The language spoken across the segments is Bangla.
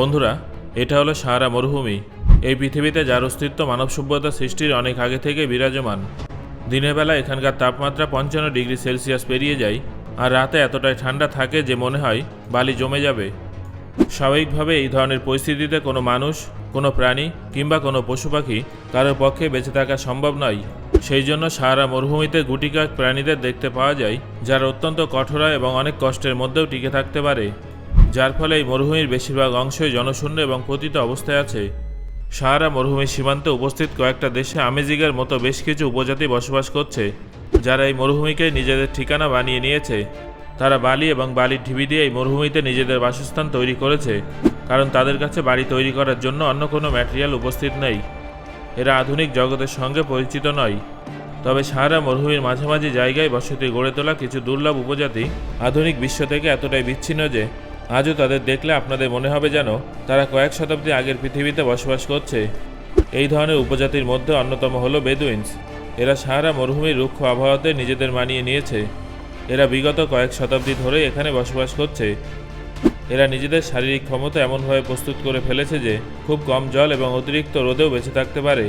বন্ধুরা, এটা হলো সাহারা মরুভূমি। এই পৃথিবীতে যার অস্তিত্ব মানব সভ্যতা সৃষ্টির অনেক আগে থেকে বিরাজমান। দিনের বেলা এখানকার তাপমাত্রা পঞ্চান্ন ডিগ্রি সেলসিয়াস পেরিয়ে যায় আর রাতে এতটাই ঠান্ডা থাকে যে মনে হয় বালি জমে যাবে। স্বাভাবিকভাবে এই ধরনের পরিস্থিতিতে কোনো মানুষ, কোনো প্রাণী কিংবা কোনো পশু পাখি কারোর পক্ষে বেঁচে থাকা সম্ভব নয়। সেই জন্য সারা মরুভূমিতে গুটিকা প্রাণীদের দেখতে পাওয়া যায়, যারা অত্যন্ত কঠোরা এবং অনেক কষ্টের মধ্যেও টিকে থাকতে পারে। যার ফলে এই মরুভূমির বেশিরভাগ অংশই জনশূন্য এবং পতিত অবস্থায় আছে। সাহারা মরুভূমির সীমান্তে উপস্থিত কয়েকটা দেশে আমেজিগের মতো বেশ কিছু উপজাতি বসবাস করছে, যারা এই মরুভূমিকে নিজেদের ঠিকানা বানিয়ে নিয়েছে। তারা বালি এবং বালির ঢিবি দিয়ে এই মরুভূমিতে নিজেদের বাসস্থান তৈরি করেছে, কারণ তাদের কাছে বাড়ি তৈরি করার জন্য অন্য কোনো ম্যাটেরিয়াল উপস্থিত নেই। এরা আধুনিক জগতের সঙ্গে পরিচিত নয়। তবে সাহারা মরুভূমির মাঝামাঝি জায়গায় বসতি গড়ে তোলা কিছু দুর্লভ উপজাতি আধুনিক বিশ্ব থেকে এতটাই বিচ্ছিন্ন যে আজও তাদের দেখলে আপনাদের মনে হবে যেন তারা কয়েক শতাব্দী আগের পৃথিবীতে বসবাস করছে। এই ধরনের উপজাতির মধ্যে অন্যতম হলো বেদুইন্স। এরা সাহারা মরুভূমির রুক্ষ আবহাওয়াতে নিজেদের মানিয়ে নিয়েছে। এরা বিগত কয়েক শতাব্দী ধরে এখানে বসবাস করছে। এরা নিজেদের শারীরিক ক্ষমতা এমনভাবে প্রস্তুত করে ফেলেছে যে খুব কম জল এবং অতিরিক্ত রোদেও বেঁচে থাকতে পারে।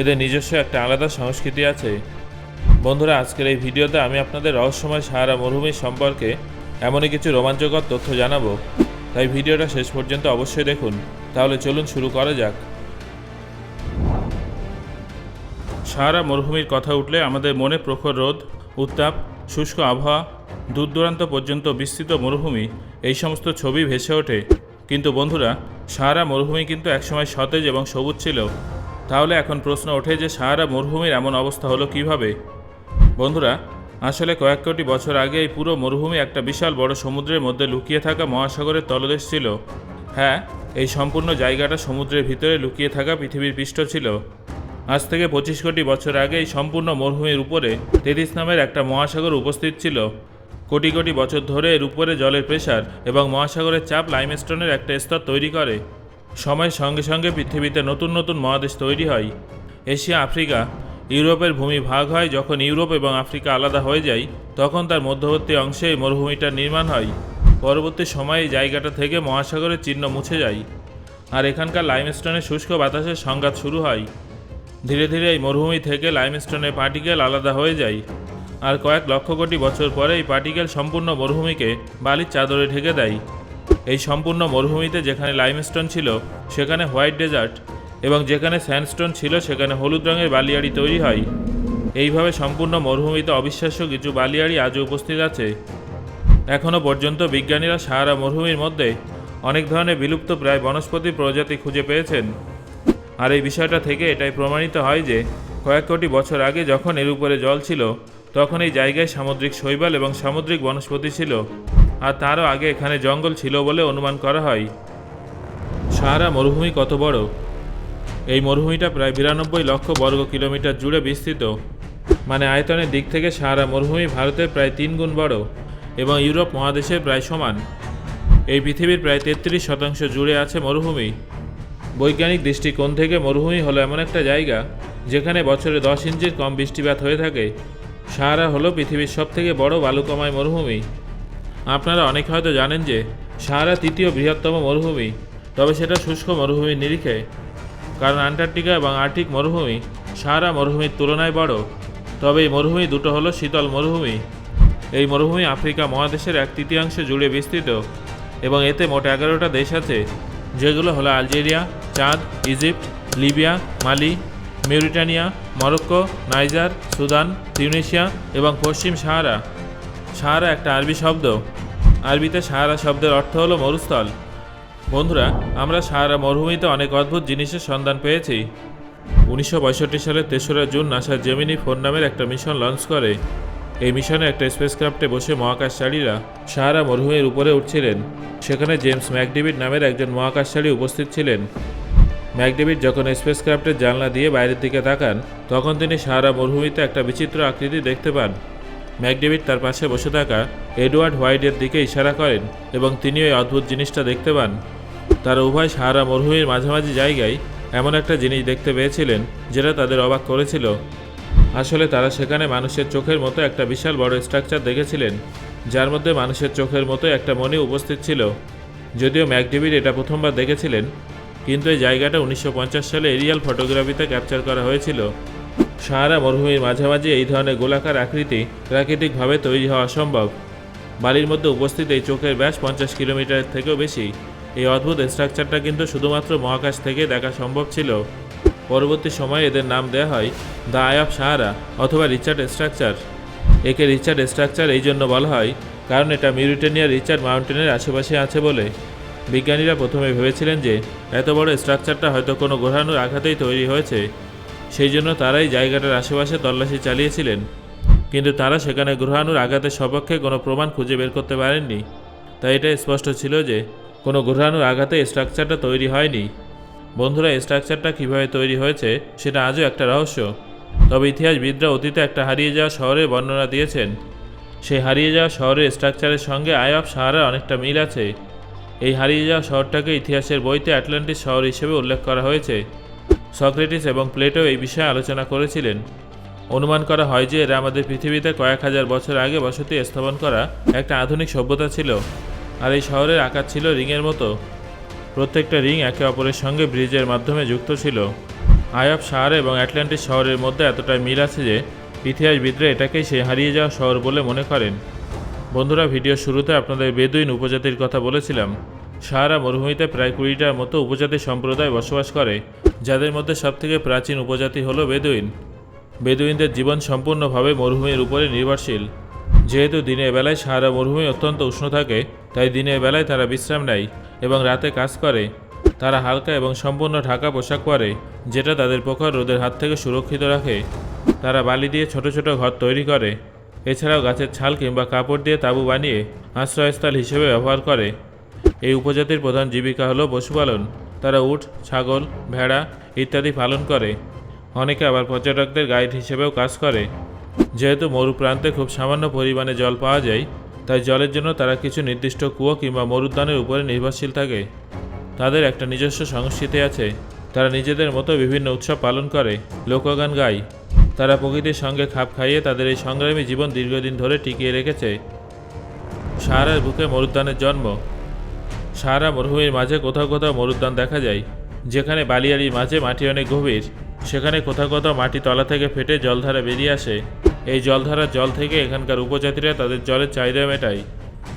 এদের নিজস্ব একটা আলাদা সংস্কৃতি আছে। বন্ধুরা, আজকের এই ভিডিওতে আমি আপনাদের রহস্যময় সাহারা মরুভূমি সম্পর্কে এমনই কিছু রোমাঞ্চকর তথ্য জানাব। তাই ভিডিওটা শেষ পর্যন্ত অবশ্যই দেখুন। তাহলে চলুন শুরু করা যাক। সারা মরুভূমির কথা উঠলে আমাদের মনে প্রখর রোদ, উত্তাপ, শুষ্ক আবহাওয়া, দূর দূরান্ত পর্যন্ত বিস্তৃত মরুভূমি, এই সমস্ত ছবি ভেসে ওঠে। কিন্তু বন্ধুরা সাহারা মরুভূমি কিন্তু একসময় সতেজ এবং সবুজ ছিল। তাহলে এখন প্রশ্ন ওঠে যে সাহারা মরুভূমির এমন অবস্থা হলো কীভাবে? বন্ধুরা আসলে কয়েক কোটি বছর আগে এই পুরো মরুভূমি একটা বিশাল বড় সমুদ্রের মধ্যে লুকিয়ে থাকা মহাসাগরের তলদেশ ছিল। হ্যাঁ এই সম্পূর্ণ জায়গাটা সমুদ্রের ভিতরে লুকিয়ে থাকা পৃথিবীর পৃষ্ঠ ছিল। আজ থেকে পঁচিশ কোটি বছর আগে এই সম্পূর্ণ মরুভূমির উপরে তেতিস নামের একটা মহাসাগর উপস্থিত ছিল। কোটি কোটি বছর ধরে এর উপরে জলের প্রেসার এবং মহাসাগরের চাপ লাইমস্টোনের একটা স্তর তৈরি করে। সময়ের সঙ্গে সঙ্গে পৃথিবীতে নতুন নতুন মহাদেশ তৈরি হয়। এশিয়া, আফ্রিকা ইউরোপের ভূমি ভাগ হয়, যখন ইউরোপ এবং আফ্রিকা আলাদা হয়ে যায়, তখন তার মধ্যবর্তী অংশে এই মরুভূমিটার নির্মাণ হয়। পরবর্তী সময়ে এই জায়গাটা থেকে মহাসাগরের চিহ্ন মুছে যায়। আর এখানকার লাইমস্টোনের শুষ্ক বাতাসের সংঘাত শুরু হয়। ধীরে ধীরে এই মরুভূমি থেকে লাইমস্টোনের পার্টিকেল আলাদা হয়ে যায়। আর কয়েক লক্ষ কোটি বছর পরে এই পার্টিকেল সম্পূর্ণ মরুভূমিকে বালির চাদরে ঢেকে দেয়। এই সম্পূর্ণ মরুভূমিতে যেখানে লাইমস্টোন ছিল, সেখানে হোয়াইট ডেজার্ট এবং যেখানে স্যান্ডস্টোন ছিল, সেখানে হলুদ রঙের বালিয়াড়ি তৈরি হয়। এইভাবে সম্পূর্ণ মরুভূমিতে অবিশ্বাস্য কিছু বালিয়াড়ি আজও উপস্থিত আছে। এখনও পর্যন্ত বিজ্ঞানীরা সাহারা মরুভূমির মধ্যে অনেক ধরনের বিলুপ্ত প্রায় বনস্পতি প্রজাতি খুঁজে পেয়েছেন। আর এই বিষয়টা থেকে এটাই প্রমাণিত হয় যে, কয়েক কোটি বছর আগে যখন এর উপরে জল ছিল, তখন এই জায়গায় সামুদ্রিক শৈবাল এবং সামুদ্রিক বনস্পতি ছিল। আর তারও আগে এখানে জঙ্গল ছিল বলে অনুমান করা হয়। সাহারা মরুভূমি কত বড়? এই মরুভূমিটা প্রায় বিরানব্বই লক্ষ বর্গ কিলোমিটার জুড়ে বিস্তৃত। মানে আয়তনের দিক থেকে সাহারা মরুভূমি ভারতের প্রায় তিন গুণ বড় এবং ইউরোপ মহাদেশের প্রায় সমান। এই পৃথিবীর প্রায় তেত্রিশ শতাংশ জুড়ে আছে মরুভূমি। বৈজ্ঞানিক দৃষ্টিকোণ থেকে মরুভূমি হলো এমন একটা জায়গা যেখানে বছরে দশ ইঞ্চির কম বৃষ্টিপাত হয়ে থাকে। সাহারা হলো পৃথিবীর সবথেকে বড় বালুকাময় মরুভূমি। আপনারা অনেক হয়তো জানেন যে সাহারা তৃতীয় বৃহত্তম মরুভূমি, তবে সেটা শুষ্ক মরুভূমির নিরিখে। কারণ আন্টার্কটিকা এবং আর্টিক মরুভূমি সাহারা মরুভূমির তুলনায় বড়। তবে এই মরুভূমি দুটো হলো শীতল মরুভূমি। এই মরুভূমি আফ্রিকা মহাদেশের এক তৃতীয়াংশ জুড়ে বিস্তৃত এবং এতে মোট এগারোটা দেশ আছে, যেগুলো হলো Algeria, Chad, Egypt, Libya, Mali, Mauritania, Morocco, Niger, Sudan Tunisia এবং পশ্চিম সাহারা। সাহারা একটা আরবি শব্দ। আরবিতে সাহারা শব্দের অর্থ হলো মরুস্থল। বন্ধুরা, আমরা সাহারা মরুভূমিতে অনেক অদ্ভুত জিনিসের সন্ধান পেয়েছি। উনিশশো সালের তেসরা জুন নাসার জেমিনি ফোন নামের একটা মিশন লঞ্চ করে। এই মিশনে একটা স্পেসক্রাফটে বসে মহাকাশচারীরা সাহারা মরুভূমির উপরে উঠছিলেন। সেখানে জেমস ম্যাকডেভিড নামের একজন মহাকাশচারী উপস্থিত ছিলেন। ম্যাকডেভিড যখন স্পেসক্রাফটের জানলা দিয়ে বাইরের দিকে তাকান, তখন তিনি সাহারা মরুভূমিতে একটা বিচিত্র আকৃতি দেখতে পান। ম্যাকডেভিড তার পাশে বসে থাকা এডওয়ার্ড হোয়াইটের দিকে ইশারা করেন এবং তিনি ওই অদ্ভুত জিনিসটা দেখতে পান। তারা উভয় সাহারা মরুভূমির মাঝামাঝি জায়গায় এমন একটা জিনিস দেখতে পেয়েছিলেন, যেটা তাদের অবাক করেছিল। আসলে তারা সেখানে মানুষের চোখের মতো একটা বিশাল বড় স্ট্রাকচার দেখেছিলেন, যার মধ্যে মানুষের চোখের মতো একটা মণি উপস্থিত ছিল। যদিও ম্যাকডেভিড এটা প্রথমবার দেখেছিলেন, কিন্তু এই জায়গাটা উনিশশো পঞ্চাশ সালে এরিয়াল ফটোগ্রাফিতে ক্যাপচার করা হয়েছিল। সাহারা মরুভূমির মাঝামাঝি এই ধরনের গোলাকার আকৃতি প্রাকৃতিকভাবে তৈরি হওয়া অসম্ভব বালির মধ্যে উপস্থিত এই চোখের ব্যাস পঞ্চাশ কিলোমিটারের থেকেও বেশি। এই অদ্ভুত স্ট্রাকচারটা কিন্তু শুধুমাত্র মহাকাশ থেকে দেখা সম্ভব ছিল। পরবর্তী সময়ে এদের নাম দেওয়া হয় দ্য আই অফ সাহারা অথবা রিচার্ড স্ট্রাকচার একে রিচার্ড স্ট্রাকচার এই জন্য বলা হয়, কারণ এটা মিউরিটেনিয়া রিচার্ড মাউন্টেনের আশেপাশে আছে বলে। বিজ্ঞানীরা প্রথমে ভেবেছিলেন যে, এত বড় স্ট্রাকচারটা হয়তো কোনো গ্রহাণুর আঘাতেই তৈরি হয়েছে। সেই জন্য তারাই জায়গাটার আশেপাশে তল্লাশি চালিয়েছিলেন। কিন্তু তারা সেখানে গ্রহাণুর আঘাতের সপক্ষে কোনো প্রমাণ খুঁজে বের করতে পারেননি। তাই এটা স্পষ্ট ছিল যে কোনো গ্রহাণুর আঘাতে স্ট্রাকচারটা তৈরি হয়নি। বন্ধুরা স্ট্রাকচারটা কীভাবে তৈরি হয়েছে সেটা আজও একটা রহস্য। তবে ইতিহাসবিদরা অতীতে একটা হারিয়ে যাওয়া শহরের বর্ণনা দিয়েছেন। সেই হারিয়ে যাওয়া শহরের স্ট্রাকচারের সঙ্গে আয় অফ সাহারার অনেকটা মিল আছে। এই হারিয়ে যাওয়া শহরটাকে ইতিহাসের বইতে আটলান্টিক শহর হিসেবে উল্লেখ করা হয়েছে। সক্রেটিস এবং প্লেটো এই বিষয়ে আলোচনা করেছিলেন। অনুমান করা হয় যে এরা আমাদের পৃথিবীতে কয়েক হাজার বছর আগে বসতি স্থাপন করা একটা আধুনিক সভ্যতা ছিল। আর এই শহরের আকার ছিল রিংয়ের মতো। প্রত্যেকটা রিং একে অপরের সঙ্গে ব্রিজের মাধ্যমে যুক্ত ছিল। আয়াব শহর এবং অ্যাটলান্টিস শহরের মধ্যে এতটাই মিল আছে যে, ইতিহাসবিদরা এটাকেই সে হারিয়ে যাওয়া শহর বলে মনে করেন। বন্ধুরা, ভিডিও শুরুতে আপনাদের বেদুইন উপজাতির কথা বলেছিলাম। সাহারা মরুভূমিতে প্রায় কুড়িটার মতো উপজাতি সম্প্রদায় বসবাস করে, যাদের মধ্যে সবথেকে প্রাচীন উপজাতি হলো বেদুইন। বেদুইনদের জীবন সম্পূর্ণভাবে মরুভূমির উপরে নির্ভরশীল। যেহেতু দিনের বেলায় সাহারা মরুভূমি অত্যন্ত উষ্ণ থাকে তাই দিনের বেলায় তারা বিশ্রাম নেয় এবং রাতে কাজ করে। তারা হালকা এবং সম্পূর্ণ ঢাকা পোশাক পরে, যেটা তাদের প্রখর রোদের হাত থেকে সুরক্ষিত রাখে। তারা বালি দিয়ে ছোট ছোট ঘর তৈরি করে। এছাড়াও গাছের ছাল কিংবা কাপড় দিয়ে তাঁবু বানিয়ে আশ্রয়স্থল হিসেবে ব্যবহার করে। এই উপজাতির প্রধান জীবিকা হলো পশুপালন। তারা উট, ছাগল, ভেড়া ইত্যাদি পালন করে। অনেকে আবার পর্যটকদের গাইড হিসেবেও কাজ করে। যেহেতু মরু প্রান্তে খুব সামান্য পরিমাণে জল পাওয়া যায় তাই জলের জন্য তারা কিছু নির্দিষ্ট কুয়ো কিংবা মরুদ্যানের উপরে নির্ভরশীল থাকে। তাদের একটা নিজস্ব সংস্কৃতি আছে। তারা নিজেদের মতো বিভিন্ন উৎসব পালন করে। লোকগান গায়। তারা প্রকৃতির সঙ্গে খাপ খাইয়ে তাদের এই সংগ্রামী জীবন দীর্ঘদিন ধরে টিকিয়ে রেখেছে। সাহারার বুকে মরুদ্যানের জন্ম। সাহারা মরুভূমির মাঝে কোথাও কোথাও মরুদ্যান দেখা যায়। যেখানে বালিয়াড়ির মাঝে মাটি অনেক গভীর। সেখানে কোথাও কোথাও মাটি তলা থেকে ফেটে জলধারা বেরিয়ে আসে। এই জলধারার জল থেকে এখানকার উপজাতিরা তাদের জলের চাহিদা মেটায়।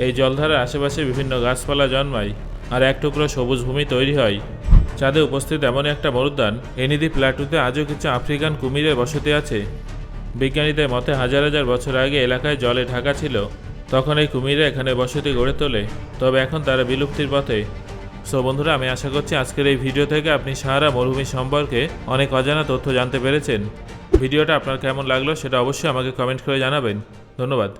এই জলধারার আশেপাশে বিভিন্ন গাছপালা জন্মায় আর এক টুকরো সবুজ ভূমি তৈরি হয়। চাঁদে উপস্থিত এমন একটা মরুদ্যান এনিদি প্ল্যাটুতে আজও কিছু আফ্রিকান কুমিরের বসতি আছে। বিজ্ঞানীদের মতে হাজার হাজার বছর আগে এলাকায় জলে ঢাকা ছিল, তখন এই কুমিরে এখানে বসতি গড়ে তোলে, তবে এখন তারা বিলুপ্তির পথে। সো বন্ধুরা, আমি আশা করছি আজকের এই ভিডিও থেকে আপনি সারা মরুভূমি সম্পর্কে অনেক অজানা তথ্য জানতে পেরেছেন। ভিডিওটা আপনার কেমন লাগল সেটা অবশ্যই আমাকে কমেন্ট করে জানাবেন। ধন্যবাদ।